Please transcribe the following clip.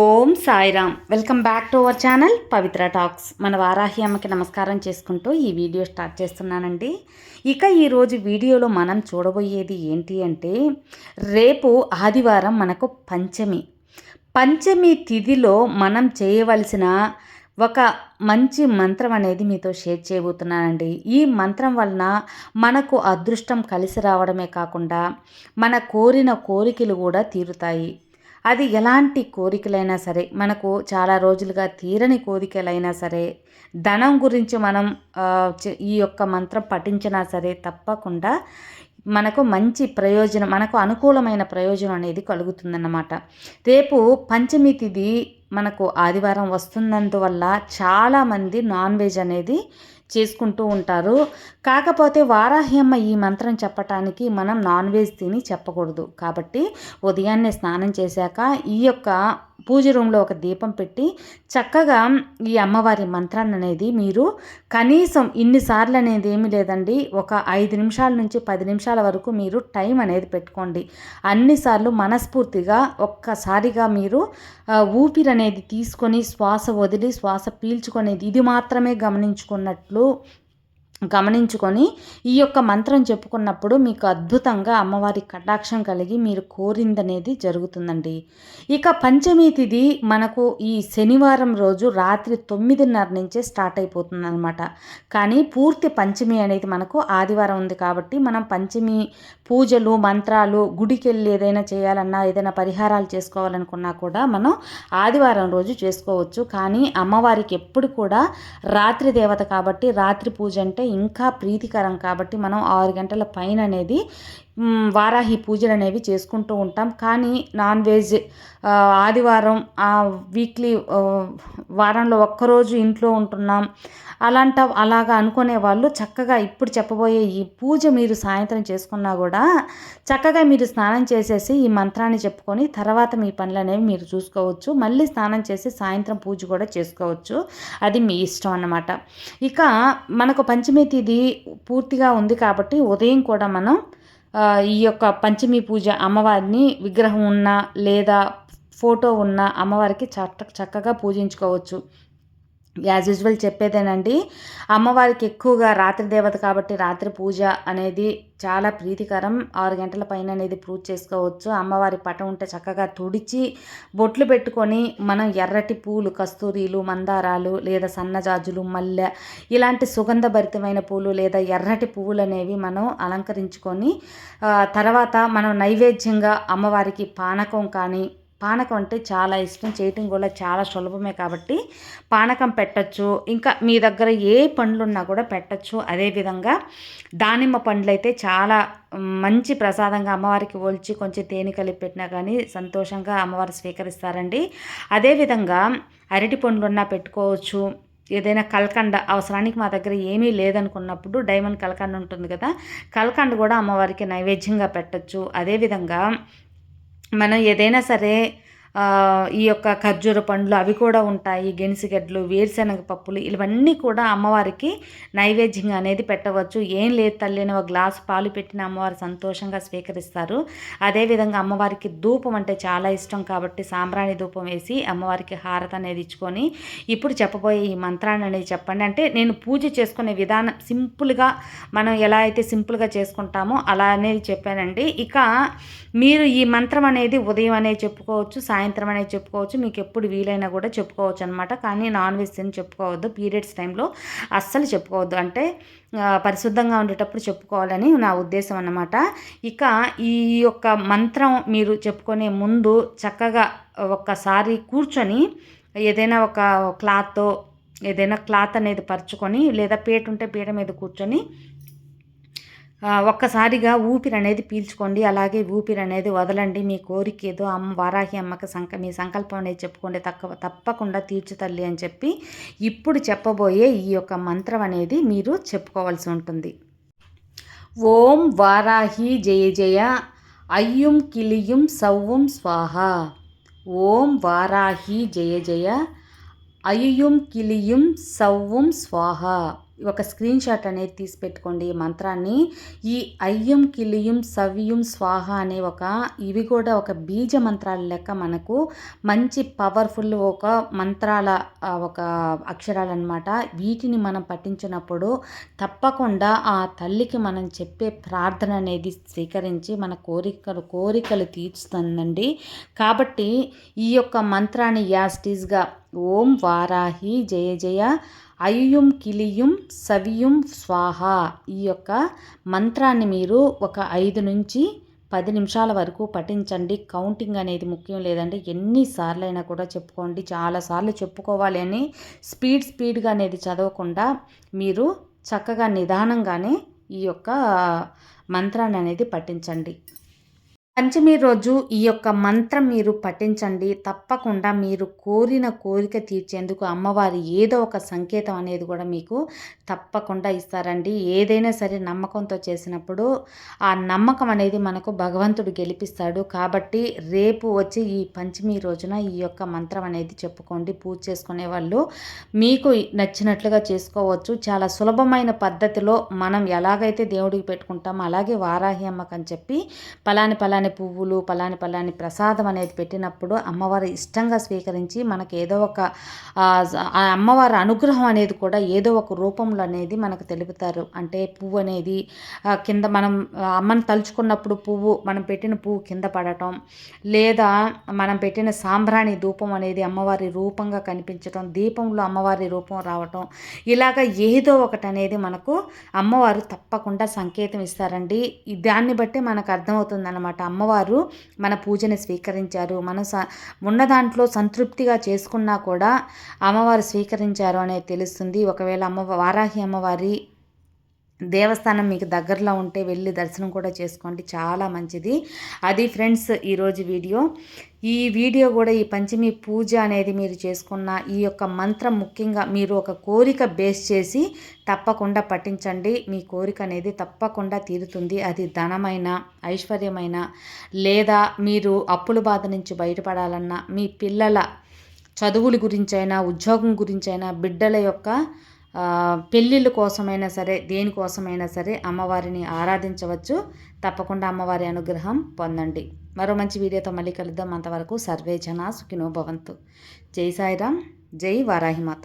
Om Sairam. Welcome back to our channel Pavitra talks. మన వారాహి అమ్మకి నమస్కారం చేసుకుంటూ ఈ వీడియో స్టార్ట్ చేస్తున్నానండి. ఇక ఈరోజు వీడియోలో మనం చూడబోయేది ఏంటి అంటే రేపు ఆదివారం మనకు పంచమి. పంచమి తిథిలో మనం చేయవలసిన ఒక మంచి మంత్రం అనేది మీతో షేర్ చేయబోతున్నానండి. ఈ మంత్రం వలన మనకు అదృష్టం కలిసి రావడమే కాకుండా మన కోరిన కోరికలు కూడా తీరుతాయి. అది ఎలాంటి కోరికలైనా సరే మనకు చాలా రోజులుగా తీరని కోరికలైనా సరే ధనం గురించి మనం ఈ యొక్క మంత్రం పఠించినా సరే తప్పకుండా మనకు మంచి ప్రయోజనం మనకు అనుకూలమైన ప్రయోజనం అనేది కలుగుతుందన్నమాట. రేపు పంచమి తిథి మనకు ఆదివారం వస్తున్నందువల్ల చాలామంది నాన్ వెజ్ అనేది చేసుకుంటూ ఉంటారు. కాకపోతే వారాహ్యమ్మ ఈ మంత్రం చెప్పటానికి మనం నాన్ వెజ్ తిని చెప్పకూడదు. కాబట్టి ఉదయాన్నే స్నానం చేశాక ఈ యొక్క పూజ రూమ్లో ఒక దీపం పెట్టి చక్కగా ఈ అమ్మవారి మంత్రాన్ని అనేది మీరు కనీసం ఇన్నిసార్లు అనేది ఏమీ లేదండి. ఒక ఐదు నిమిషాల నుంచి పది నిమిషాల వరకు మీరు టైం అనేది పెట్టుకోండి. అన్నిసార్లు మనస్ఫూర్తిగా ఒక్కసారిగా మీరు ఊపిరి అనేది తీసుకొని శ్వాస వదిలి శ్వాస పీల్చుకునేది ఇది మాత్రమే గమనించుకున్నట్లు గమనించుకొని ఈ యొక్క మంత్రం చెప్పుకున్నప్పుడు మీకు అద్భుతంగా అమ్మవారి కటాక్షం కలిగి మీరు కోరిందనేది జరుగుతుందండి. ఇక పంచమి తిథి మనకు ఈ శనివారం రోజు రాత్రి తొమ్మిదిన్నర నుంచే స్టార్ట్ అయిపోతుంది అనమాట కానీ పూర్తి పంచమి అనేది మనకు ఆదివారం ఉంది కాబట్టి మనం పంచమి పూజలు మంత్రాలు గుడికి వెళ్ళి ఏదైనా చేయాలన్నా ఏదైనా పరిహారాలు చేసుకోవాలనుకున్నా కూడా మనం ఆదివారం రోజు చేసుకోవచ్చు. కానీ అమ్మవారికి ఎప్పుడు కూడా రాత్రి దేవత కాబట్టి రాత్రి పూజ అంటే ఇంకా ప్రీతికరం కాబట్టి మనం ఆరు గంటల పైన అనేది వారాహి పూజలు అనేవి చేసుకుంటూ ఉంటాం. కానీ నాన్ వెజ్ ఆదివారం వీక్లీ వారంలో ఒక్కరోజు ఇంట్లో ఉంటున్నాం. అలాంట అలాగా అనుకునే వాళ్ళు చక్కగా ఇప్పుడు చెప్పబోయే ఈ పూజ మీరు సాయంత్రం చేసుకున్నా కూడా చక్కగా మీరు స్నానం చేసేసి ఈ మంత్రాన్ని చెప్పుకొని తర్వాత మీ పనులు అనేవి మీరు చూసుకోవచ్చు. మళ్ళీ స్నానం చేసి సాయంత్రం పూజ కూడా చేసుకోవచ్చు. అది మీ ఇష్టం అన్నమాట. ఇక మనకు పంచమి తిథి పూర్తిగా ఉంది కాబట్టి ఉదయం కూడా మనం ఈ యొక్క పంచమి పూజ అమ్మవారిని విగ్రహం ఉన్న లేదా ఫోటో ఉన్న అమ్మవారికి చక్క చక్కగా పూజించుకోవచ్చు. యాజ్ యూజువల్ చెప్పేదేనండి అమ్మవారికి ఎక్కువగా రాత్రి దేవత కాబట్టి రాత్రి పూజ అనేది చాలా ప్రీతికరం. ఆరు గంటల పైన అనేది పూజ చేసుకోవచ్చు. అమ్మవారి పటం ఉంటే చక్కగా తుడిచి బొట్లు పెట్టుకొని మనం ఎర్రటి పూలు కస్తూరీలు మందారాలు లేదా సన్నజాజులు మల్లె ఇలాంటి సుగంధభరితమైన పూలు లేదా ఎర్రటి పువ్వులు అనేవి మనం అలంకరించుకొని తర్వాత మనం నైవేద్యంగా అమ్మవారికి పానకం కానీ పానకం అంటే చాలా ఇష్టం. చేయటం కూడా చాలా సులభమే కాబట్టి పానకం పెట్టచ్చు. ఇంకా మీ దగ్గర ఏ పండ్లు ఉన్నా కూడా పెట్టచ్చు. అదేవిధంగా దానిమ్మ పండ్లు అయితే చాలా మంచి ప్రసాదంగా అమ్మవారికి ఒలిచి కొంచెం తేనె కలిపి పెట్టినా కానీ సంతోషంగా అమ్మవారు స్వీకరిస్తారండి. అదేవిధంగా అరటి పండ్లు ఉన్నా పెట్టుకోవచ్చు. ఏదైనా కల్కండ అవసరానికి మా దగ్గర ఏమీ లేదనుకున్నప్పుడు డైమండ్ కలకండ ఉంటుంది కదా కలకండ కూడా అమ్మవారికి నైవేద్యంగా పెట్టచ్చు. అదేవిధంగా మనం ఏదైనా సరే ఈ యొక్క ఖర్జూర పండ్లు అవి కూడా ఉంటాయి గెనిసిగడ్డలు వేరుశనగ పప్పులు ఇవన్నీ కూడా అమ్మవారికి నైవేద్యంగా అనేది పెట్టవచ్చు. ఏం లేదు తల్లి అని ఒక గ్లాసు పాలు పెట్టిన అమ్మవారు సంతోషంగా స్వీకరిస్తారు. అదేవిధంగా అమ్మవారికి ధూపం అంటే చాలా ఇష్టం కాబట్టి సాంబ్రాణి ధూపం వేసి అమ్మవారికి హారత అనేది ఇచ్చుకొని ఇప్పుడు చెప్పబోయే ఈ మంత్రాన్ని అనేది చెప్పండి. అంటే నేను పూజ చేసుకునే విధానం సింపుల్గా మనం ఎలా అయితే సింపుల్గా చేసుకుంటామో అలా అనేది చెప్పానండి. ఇక మీరు ఈ మంత్రం అనేది ఉదయం అనేది చెప్పుకోవచ్చు సాయంత్రం సాయంత్రం అనేది చెప్పుకోవచ్చు. మీకు ఎప్పుడు వీలైనా కూడా చెప్పుకోవచ్చు అనమాట కానీ నాన్ వెజ్ అని చెప్పుకోవద్దు. పీరియడ్స్ టైంలో అస్సలు చెప్పుకోవద్దు. అంటే పరిశుద్ధంగా ఉండేటప్పుడు చెప్పుకోవాలని నా ఉద్దేశం అన్నమాట. ఇక ఈ యొక్క మంత్రం మీరు చెప్పుకునే ముందు చక్కగా ఒక్కసారి కూర్చొని ఏదైనా ఒక క్లాత్తో ఏదైనా క్లాత్ అనేది పరుచుకొని లేదా పీట ఉంటే పీట మీద కూర్చొని ఒక్కసారిగా ఊపిరి అనేది పీల్చుకోండి అలాగే ఊపిరి అనేది వదలండి. మీ కోరిక ఏదో అమ్మ వారాహి అమ్మకి సంక మీ సంకల్పం అనేది చెప్పుకోండి తక్కువ తప్పకుండా తీర్చుతల్లి అని చెప్పి ఇప్పుడు చెప్పబోయే ఈ యొక్క మంత్రం అనేది మీరు చెప్పుకోవాల్సి ఉంటుంది. ఓం వారాహి జయ జయ అయ్యుం కిలియుం సవ్వం స్వాహ. ఓం వారాహి జయ జయ అయ్యుం కిలియుం సవ్వం స్వాహ. ఒక స్క్రీన్ షాట్ అనేది తీసి పెట్టుకోండి. ఈ మంత్రాన్ని ఈ అయ్యం కిలియం సవ్యం స్వాహ అనే ఒక ఇవి కూడా ఒక బీజ మంత్రాల లెక్క మనకు మంచి పవర్ఫుల్ ఒక మంత్రాల ఒక అక్షరాలు అనమాట వీటిని మనం పఠించినప్పుడు తప్పకుండా ఆ తల్లికి మనం చెప్పే ప్రార్థన అనేది స్వీకరించి మన కోరికలు కోరికలు తీర్చుతుందండి. కాబట్టి ఈ యొక్క మంత్రాన్ని యాస్టీస్గా ఓం వారాహి జయ జయ. అయుయుం కిలియుం సవియుం స్వాహ. ఈ యొక్క మంత్రాన్ని మీరు ఒక ఐదు నుంచి పది నిమిషాల వరకు పఠించండి. కౌంటింగ్ అనేది ముఖ్యం లేదంటే ఎన్నిసార్లు అయినా కూడా చెప్పుకోండి. చాలాసార్లు చెప్పుకోవాలి అని స్పీడ్ స్పీడ్గా అనేది చదవకుండా మీరు చక్కగా నిదానంగానే ఈ యొక్క మంత్రాన్ని అనేది పఠించండి. పంచమి రోజు ఈ యొక్క మంత్రం మీరు పఠించండి. తప్పకుండా మీరు కోరిన కోరిక తీర్చేందుకు అమ్మవారి ఏదో ఒక సంకేతం అనేది కూడా మీకు తప్పకుండా ఇస్తారండి. ఏదైనా సరే నమ్మకంతో చేసినప్పుడు ఆ నమ్మకం అనేది మనకు భగవంతుడు గెలిపిస్తాడు. కాబట్టి రేపు వచ్చి ఈ పంచమి రోజున ఈ యొక్క మంత్రం అనేది చెప్పుకోండి. పూజ చేసుకునే వాళ్ళు మీకు నచ్చినట్లుగా చేసుకోవచ్చు. చాలా సులభమైన పద్ధతిలో మనం ఎలాగైతే దేవుడికి పెట్టుకుంటామో అలాగే వారాహి అమ్మకని చెప్పి పలాని పలాని పలాని పువ్వులు పలాని పలాని ప్రసాదం అనేది పెట్టినప్పుడు అమ్మవారు ఇష్టంగా స్వీకరించి మనకి ఏదో ఒక అమ్మవారి అనుగ్రహం అనేది కూడా ఏదో ఒక రూపంలో అనేది మనకు తెలుపుతారు. అంటే పువ్వు అనేది కింద మనం అమ్మను తలుచుకున్నప్పుడు పువ్వు మనం పెట్టిన పువ్వు కింద పడటం లేదా మనం పెట్టిన సాంబ్రాణి ధూపం అనేది అమ్మవారి రూపంగా కనిపించటం దీపంలో అమ్మవారి రూపం రావటం ఇలాగ ఏదో ఒకటి అనేది మనకు అమ్మవారు తప్పకుండా సంకేతం ఇస్తారండి. దాన్ని బట్టి మనకు అర్థమవుతుంది అనమాట అమ్మవారు మన పూజని స్వీకరించారు. మన స ఉన్న దాంట్లో సంతృప్తిగా చేసుకున్నా కూడా అమ్మవారు స్వీకరించారు అనేది తెలుస్తుంది. ఒకవేళ అమ్మ వారాహి అమ్మవారి దేవస్థానం మీకు దగ్గరలో ఉంటే వెళ్ళి దర్శనం కూడా చేసుకోండి. చాలా మంచిది. అది ఫ్రెండ్స్ ఈరోజు వీడియో. ఈ వీడియో కూడా ఈ పంచమి పూజ అనేది మీరు చేసుకున్న ఈ యొక్క మంత్రం ముఖ్యంగా మీరు ఒక కోరిక బేస్ చేసి తప్పకుండా పఠించండి. మీ కోరిక అనేది తప్పకుండా తీరుతుంది. అది ధనమైన ఐశ్వర్యమైన లేదా మీరు అప్పుల బాధ నుంచి బయటపడాలన్నా మీ పిల్లల చదువుల గురించైనా ఉద్యోగం గురించైనా బిడ్డల యొక్క పెళ్ళిళ్ళ కోసమైనా సరే దేనికోసమైనా సరే అమ్మవారిని ఆరాధించవచ్చు. తప్పకుండా అమ్మవారి అనుగ్రహం పొందండి. మరో మంచి వీడియోతో మళ్ళీ కలుద్దాం. అంతవరకు సర్వే జన సుఖినో భవంతు. జై సాయిరామ్ జై వారాహిమాత.